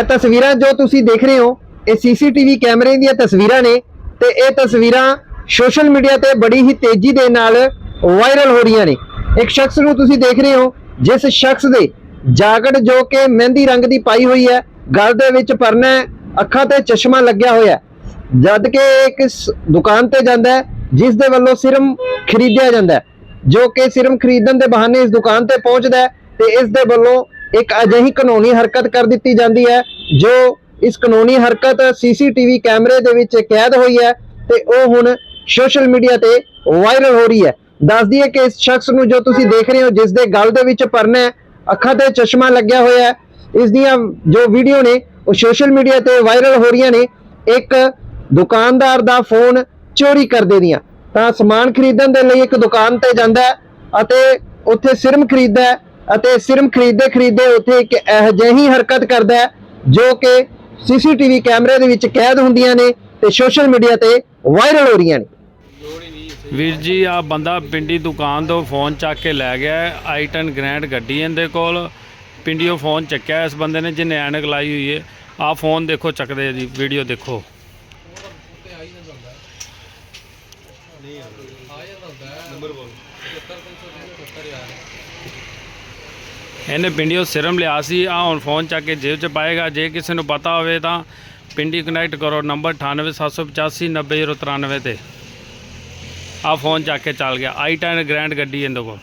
ਇਹ ਤਸਵੀਰਾਂ ਜੋ ਤੁਸੀਂ ਦੇਖ ਰਹੇ ਹੋ, ਇਹ ਸੀਸੀਟੀਵੀ ਕੈਮਰੇ ਦੀਆਂ ਤਸਵੀਰਾਂ ਨੇ ਤੇ ਇਹ ਤਸਵੀਰਾਂ ਸੋਸ਼ਲ ਮੀਡੀਆ ਤੇ ਬੜੀ ਹੀ ਤੇਜ਼ੀ ਦੇ ਨਾਲ ਵਾਇਰਲ ਹੋ ਰਹੀਆਂ ਨੇ। ਇੱਕ ਸ਼ਖਸ ਨੂੰ ਤੁਸੀਂ ਦੇਖ ਰਹੇ ਹੋ, ਜਿਸ ਸ਼ਖਸ ਦੇ ਜਾਕਟ ਜੋ ਕਿ ਮਹਿੰਦੀ ਰੰਗ ਦੀ ਪਾਈ ਹੋਈ ਹੈ, ਗਲ ਦੇ ਵਿੱਚ ਪਰਨਾ ਅੱਖਾਂ ਤੇ ਚਸ਼ਮਾ ਲੱਗਿਆ ਹੋਇਆ ਜਦ ਕਿ ਇਹ ਇੱਕ ਦੁਕਾਨ ਤੇ ਜਾਂਦਾ ਹੈ, ਜਿਸ ਦੇ ਵੱਲੋਂ ਸਿਰਮ ਖਰੀਦਿਆ ਜਾਂਦਾ ਹੈ, ਜੋ ਕਿ ਸਿਰਮ ਖਰੀਦਣ ਦੇ ਬਹਾਨੇ ਇਸ ਦੁਕਾਨ ਤੇ ਪਹੁੰਚਦਾ ਹੈ ਤੇ ਇਸ ਦੇ ਵੱਲੋਂ ਇੱਕ ਅਜਿਹੀ ਕਾਨੂੰਨੀ ਹਰਕਤ ਕਰ ਦਿੱਤੀ ਜਾਂਦੀ ਹੈ, ਜੋ ਇਸ ਕਾਨੂੰਨੀ ਹਰਕਤ ਸੀਸੀਟੀਵੀ ਕੈਮਰੇ ਦੇ ਵਿੱਚ ਕੈਦ ਹੋਈ ਹੈ ਤੇ ਉਹ ਹੁਣ ਸੋਸ਼ਲ ਮੀਡੀਆ ਤੇ ਵਾਇਰਲ ਹੋ ਰਹੀ ਹੈ। ਦੱਸ ਦਈਏ ਕਿ ਇਸ ਸ਼ਖਸ ਨੂੰ ਜੋ ਤੁਸੀਂ ਦੇਖ ਰਹੇ ਹੋ, ਜਿਸ ਦੇ ਗਲ ਦੇ ਵਿੱਚ ਪਰਨਾ ਅੱਖਾਂ ਤੇ ਚਸ਼ਮਾ ਲੱਗਿਆ ਹੋਇਆ ਹੈ, ਇਸ ਦੀਆਂ ਜੋ ਵੀਡੀਓ ਨੇ, ਉਹ ਸੋਸ਼ਲ ਮੀਡੀਆ ਤੇ ਵਾਇਰਲ ਹੋ ਰਹੀਆਂ ਨੇ। ਇੱਕ ਦੁਕਾਨਦਾਰ ਦਾ ਫੋਨ ਚੋਰੀ ਕਰਦੇ ਦੀਆਂ ਤਾਂ ਸਮਾਨ ਖਰੀਦਣ ਦੇ ਲਈ ਇੱਕ ਦੁਕਾਨ ਤੇ ਜਾਂਦਾ ਹੈ ਅਤੇ ਉੱਥੇ ਸਿਰਮ ਖਰੀਦਦਾ ਹੈ। ਅਤੇ ਸਿਰਮ ਖਰੀਦਦੇ ਖਰੀਦਦੇ ਉੱਥੇ ਇੱਕ ਅਜਿਹੀ ਹਰਕਤ ਕਰਦਾ ਹੈ, ਜੋ ਕਿ ਸੀਸੀਟੀਵੀ ਕੈਮਰੇ ਦੇ ਵਿੱਚ ਕੈਦ ਹੁੰਦੀਆਂ ਨੇ ਤੇ ਸੋਸ਼ਲ ਮੀਡੀਆ ਤੇ ਵਾਇਰਲ ਹੋ ਰਹੀਆਂ ਨੇ। ਵੀਰ ਜੀ, ਆ ਬੰਦਾ ਪਿੰਡੀ ਦੁਕਾਨ ਤੋਂ ਫੋਨ ਚੱਕ ਕੇ ਲੈ ਗਿਆ ਆਈਟਨ ਗ੍ਰੈਂਡ ਗੱਡੀ ਇਹਦੇ ਕੋਲ। ਪਿੰਡੀਓ ਫੋਨ ਚੱਕਿਆ ਇਸ ਬੰਦੇ ਨੇ ਜਿਹਨੇ ਐਨਕ ਲਾਈ ਹੋਈ ਹੈ। ਆ ਫੋਨ ਦੇਖੋ ਚੱਕਦੇ ਜੀ, ਵੀਡੀਓ ਦੇਖੋ। ਇਹਨੇ ਪਿੰਡੀਓ ਸਿਰਮ ਲਿਆ ਸੀ, ਆ ਹੁਣ ਫੋਨ ਚੱਕ ਕੇ ਜੇਬ 'ਚ ਪਾਏਗਾ, ਜੇ ਕਿਸੇ ਨੂੰ ਪਤਾ ਹੋਵੇ ਤਾਂ ਪਿੰਡੀ ਕਨੈਕਟ ਕਰੋ ਨੰਬਰ 98785 90093 ਤੇ। ਆ ਫੋਨ ਚੱਕ ਕੇ ਚੱਲ ਗਿਆ ਆਈ10 ਗ੍ਰੈਂਡ ਗੱਡੀ ਇਹਦੇ ਕੋਲ।